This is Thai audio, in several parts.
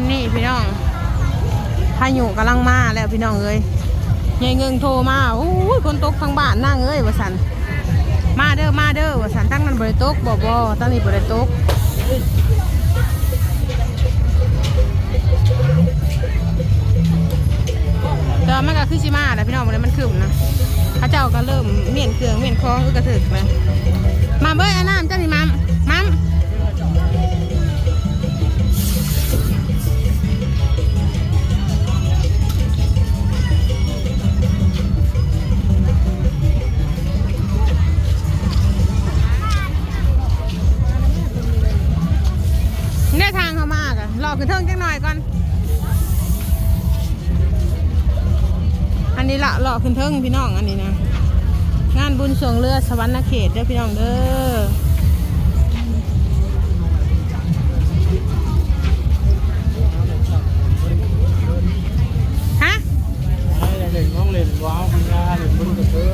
อนนี้พี่น้องพายุกำลังมาแล้วพี่น้องเอ้ยยายเงิงโทรมาโอ้ยคนตกทางบ้านนั่งเอ้ยวะสันมาเด้อมาเด้อวะสันตั้งนั้นบริตกบ่บ่ตั้งนี้บริตกแต่ว่ามันก็คือชิมาแหล้วพี่น้องมันเลยมันขึ้นนะพระเจ้าก็เริ่มเมียนเครื่องเมียนคล้องก็กระถึกเลยมาเบ้ยอันน้ำเจ้านี่มัม ขึ้นเทิงจังหน่อยก่อน อันนี้ละรอขึ้นเทิงพี่น้องอันนี้นะงานบุญสวงเรือสวรรณเขตเด้อพี่น้องเด้อฮะเล่นน้องเล่นว้าวคุณยาเล่นบุญกับเธอ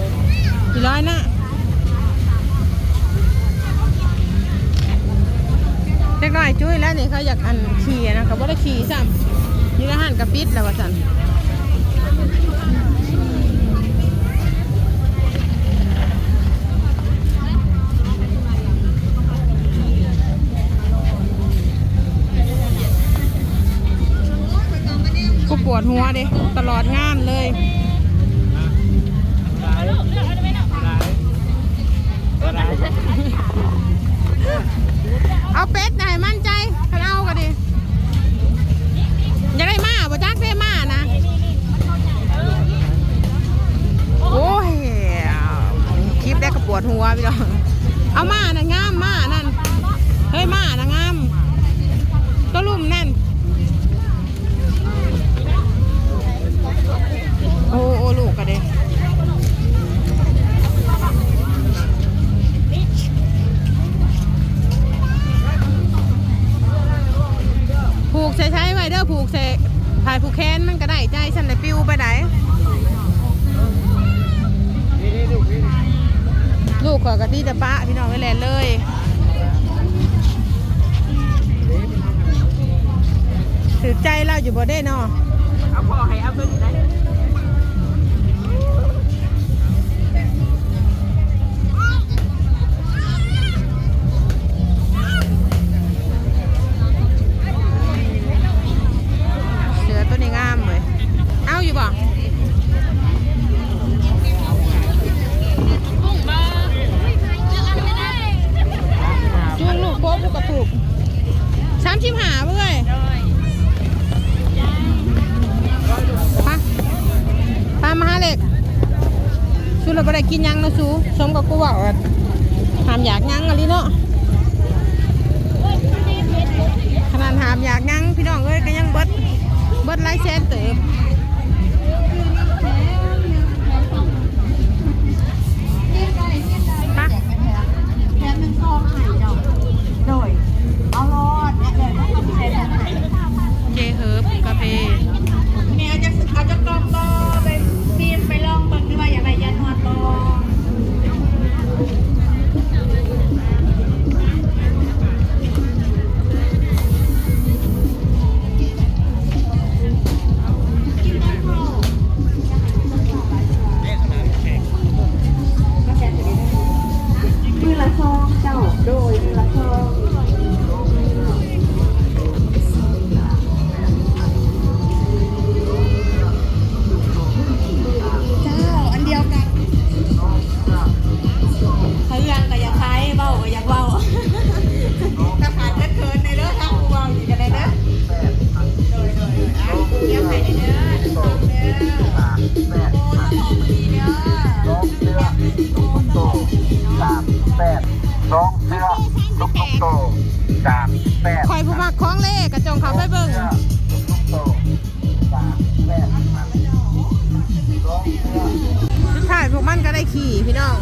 กี่ร้อยนะ เล็กน้อยจุ้ยแล้วนี่เขาอยากอันขี่นะเขาบ่ได้ขี่ซ้ำนี่ละหันกับปิดแล้วว่าสันกูปวดหัวเด้ตลอดงานเลย เอาเป็ดให้มั่นใจคันเอาก็ดีอยากได้มาบ่จักได้มานะ โอ้ย คลิปได้กระปวดหัวพี่น้องเอามานะงามมานั่น เฮ้ยมานะงาม ตัวลุ่มแน่น โอ้โอ้ลูกก็เด้ผู กใช้ใช้ไว้เด้อผูกใส่ถ่ายผูกแขนมันก็ได้ใจฉันเลยปิวไปไหนลูกขอกะที่ตะปะพี่น้องไว้แลนเลยถือใจเราอยู่บ่ได้เนาะเอาพ่อให้เอาเพิ่นได้ เล็กสู้เราไปได้กินยังนะสู้สมกับกูว่าหามอยากยังอะไรเนาะขนาดหามอยากยังพี่น้องเอ้ยก็ยังเบิดเบิดไล่เซนเติบ อยากเว้าถ้าขาดเลิเกินในเลิศถ้ากูเว้าอยู่จะได้เด้อโดยโดยอะกูเียห้อหอเด้อน้องเสื้อตุ๊กโตสามแปดนองเสื้อตุ๊กโตสามแปดคอยผู้มักคล้องเล่กระจงเขาไปเบิ่งถ่ายพวกมันก็ได้ขี่พี่น้อง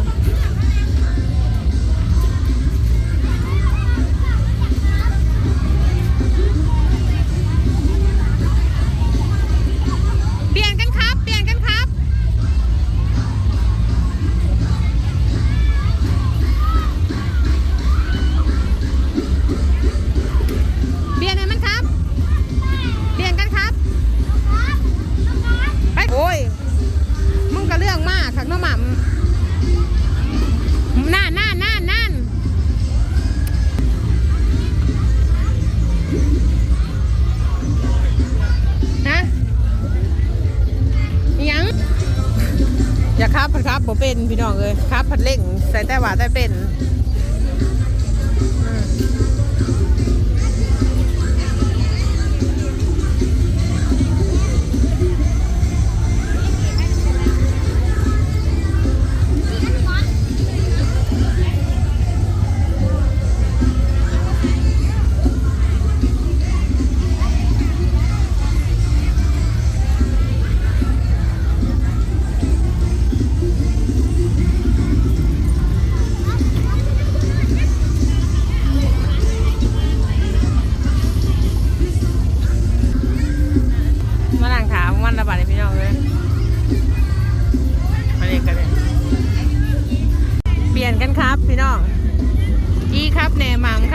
ครับผัดครับผมเป็นพี่น้องเลยครับผัดเล่งใส่แต่หวานแต่เป็น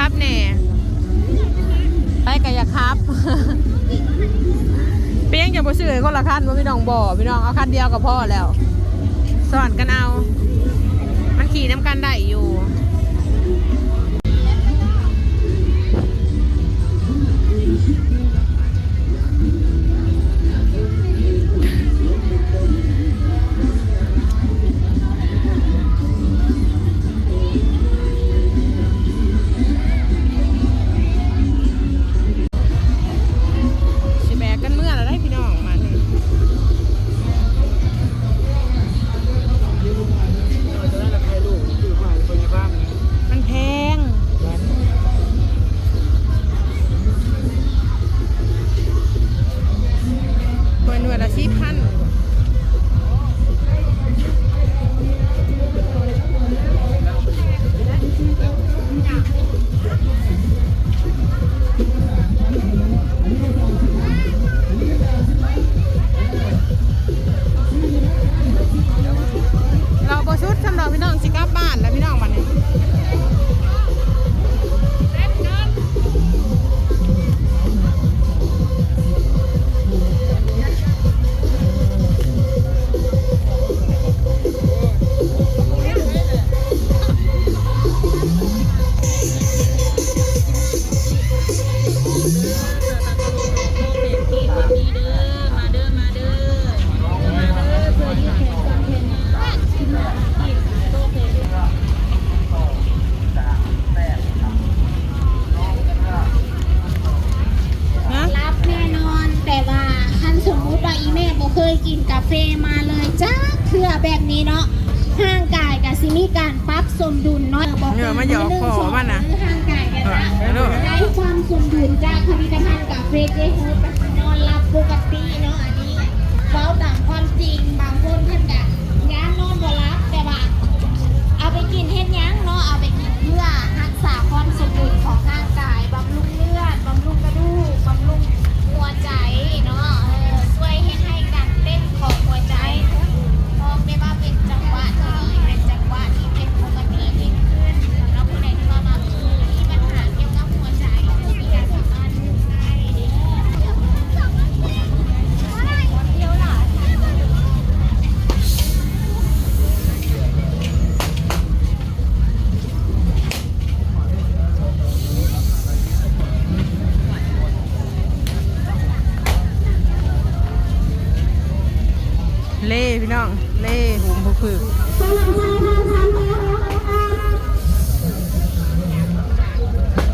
ครับแหน่ไปกันอย่าครับ เปี้ยงจะบ่ซื้อให้คนละคันว่าพี่น้องบ่พี่น้องเอาคันเดียวก็พอแล้วสอนกันเอา มันขี่น้ำกันได้อยู่ กินกาแฟมาเลยจ้าเพื่อแบบนี้เนาะห่างกายกับซิมีการปรับสมดุลเนาะบอกเนี่ยมาหยอกคอมันนะห่างกายกันนะเออได้ความสมดุลจากผลิตภัณฑ์กาแฟเจฮูดนอนหลับปกติเนาะอันนี้เฝ้าตามความจริงบา น้องเล่หุ่มผู้ฝึก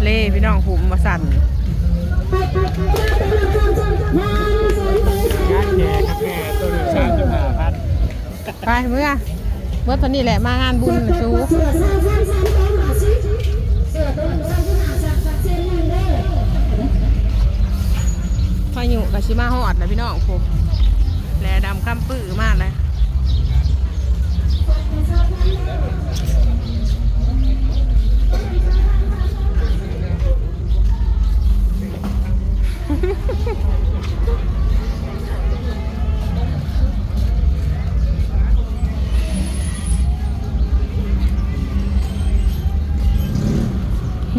เล่พี่น้องหุมมาสั่นงานแก่กับแก่ตัวหนึ่งสามสิบห้าพันไปเมื่อเมื่อตอนนี้แหละมางานบุญสูพายุกับชิมาฮอดนะพี่น้องผมแลดำข้ามปื้อมากเลย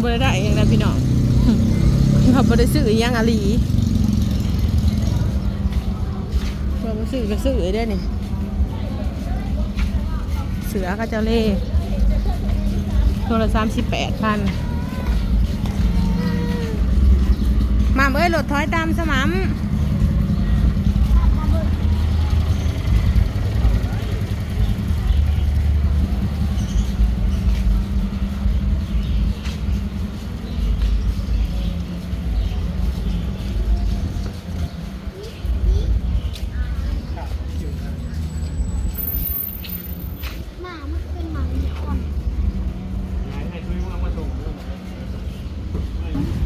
บริได้เองนะพี่น้องเขาบริซื้ออิหยังอะลีเพิ่มซื้อก็ซื้อได้นี่ เสือก็จะเล่ตัวละสามสิบแปดพันมาเอ้ยรถถอยตามสมาม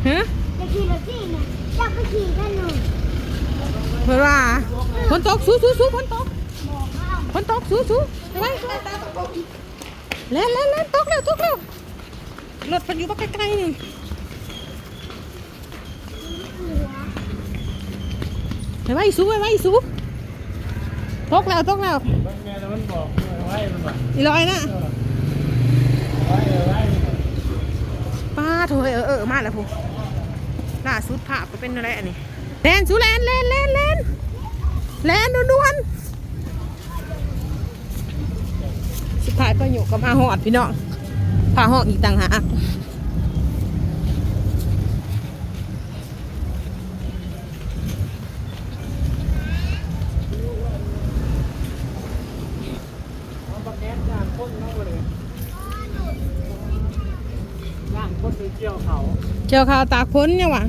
เพื่อว่าฝนตกสู้สู้สู้ฝนตกฝนตกสู้สู้ไปเล่นเล่นเล่นตกแล้วตกแล้วรถมันอยู่บ้าใกล้ๆนี่ไปไว้สู้ไปไว้สู้ตกแล้วตกแล้วอีลอยนะป้าโถยเออเออมาแล้วพูล่าสุดภาพก็เป็นอะไรอันนี้ แลนสู้แลนแลนแลนแลนแลนด่วนๆสุดท้ายประโยคก็มาหอดพี่น้องพาหอดอีกต่างหากเอาปากแก๊สย่างคนเนาเลยย่าเกี่ยวเขาตากพ้นเนี่ยวะ